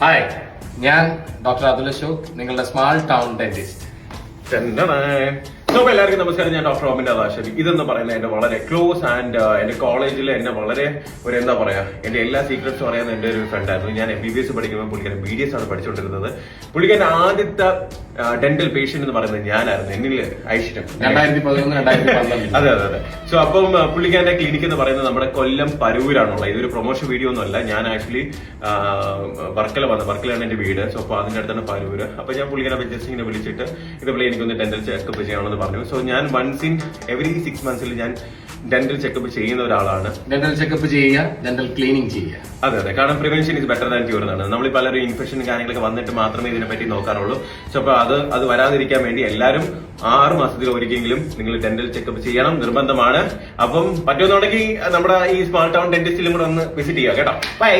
Hi ഞാൻ doctor Atul Ashok നിങ്ങളുടെ small town dentist. അപ്പൊ എല്ലാവർക്കും നമസ്കാരം. ഞാൻ ഡോക്ടർ ഓമിന്റെ അതാശരി ഇതെന്ന് പറയുന്നത് എന്റെ വളരെ ക്ലോസ് ആൻഡ് എന്റെ കോളേജിൽ എന്നെ വളരെ ഒരു എന്താ പറയാ എന്റെ എല്ലാ സീക്രട്സും അറിയാവുന്ന എന്റെ ഒരു ഫ്രണ്ട് ആയിരുന്നു. ഞാൻ എം ബി ബി എസ് പഠിക്കുമ്പോൾ പുള്ളിക്കാരൻ ബി ഡി എസ് ആണ് പഠിച്ചുകൊണ്ടിരുന്നത്. പുള്ളിക്കാരൻ ആദ്യത്തെ ഡെന്റൽ പേഷ്യന്റ് എന്ന് പറയുന്നത് ഞാനായിരുന്നു. എന്നിൽ ഐശ്വര്യം. അതെ അതെ അതെ. സോ അപ്പം പുള്ളിക്കാരന്റെ ക്ലിനിക് എന്ന് പറയുന്നത് നമ്മുടെ കൊല്ലം പരൂരാണുള്ളത്. ഇതൊരു പ്രൊമോഷൻ വീഡിയോ ഒന്നും അല്ല ഞാൻ ആക്ച്വലി വർക്കല വന്ന വർക്കലാണ് എന്റെ വീട്. സോ അപ്പോൾ അതിന്റെ അടുത്താണ് പരൂര്. അപ്പോൾ ഞാൻ പുള്ളിക്കാരെ ജസ്റ്റ് ഇങ്ങനെ വിളിച്ചിട്ട് ഇതുപോലെ എനിക്കൊന്ന് ഡെന്റൽ ചെക്കപ്പ് ചെയ്യണമെന്ന് പറഞ്ഞു. സോ ഞാൻ വൺസ് ഇൻ എവറി സിക്സ് മന്ത്സിൽ ഞാൻ ഡെന്റൽ ചെക്കപ്പ് ചെയ്യുന്ന ഒരാളാണ്. ഡെന്റൽ ചെക്കപ്പ് ചെയ്യുക ഡെന്റൽ ക്ലീനിങ് ചെയ്യുക. അതെ അതെ. കാരണം prevention is better than cure എന്നാണ്. നമ്മൾ പലരും ഇൻഫെക്ഷൻ കാര്യങ്ങളൊക്കെ വന്നിട്ട് മാത്രമേ ഇതിനെപ്പറ്റി നോക്കാറുള്ളൂ. സോ അപ്പൊ അത് അത് വരാതിരിക്കാൻ വേണ്ടി എല്ലാവരും ആറ് മാസത്തിൽ ഒരിക്കലെങ്കിലും നിങ്ങൾ ഡെന്റൽ ചെക്കപ്പ് ചെയ്യണം. നിർബന്ധമാണ്. അപ്പം പറ്റുമെന്നുണ്ടെങ്കിൽ നമ്മുടെ ഈ സ്മാർട്ട് ടൗൺ ഡെന്റിസ്റ്റിലും കൂടെ ഒന്ന് വിസിറ്റ് ചെയ്യുക കേട്ടോ. ബൈ